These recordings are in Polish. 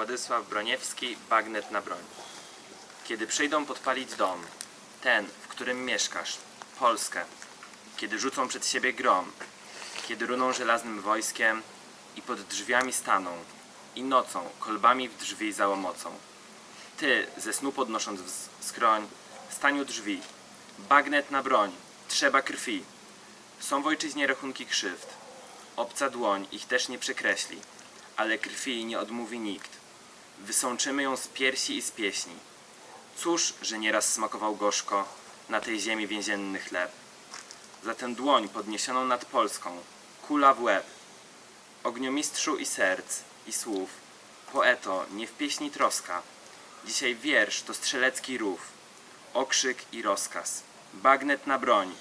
Mieczysław Broniewski, bagnet na broń. Kiedy przyjdą podpalić dom, ten, w którym mieszkasz, Polskę, kiedy rzucą przed siebie grom, kiedy runą żelaznym wojskiem i pod drzwiami staną, i nocą kolbami w drzwi załomocą. Ty, ze snu podnosząc skroń, stań u drzwi, bagnet na broń, trzeba krwi. Są w ojczyźnie rachunki krzywd, obca dłoń ich też nie przekreśli, ale krwi nie odmówi nikt. Wysączymy ją z piersi i z pieśni. Cóż, że nieraz smakował gorzko na tej ziemi więzienny chleb. Za tę dłoń podniesioną nad Polską, kula w łeb. Ogniomistrzu i serc, i słów, poeto, nie w pieśni troska. Dzisiaj wiersz to strzelecki rów, okrzyk i rozkaz. Bagnet na broń,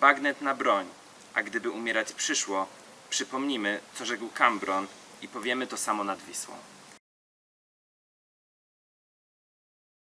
bagnet na broń, a gdyby umierać przyszło, przypomnimy, co rzekł Cambron i powiemy to samo nad Wisłą.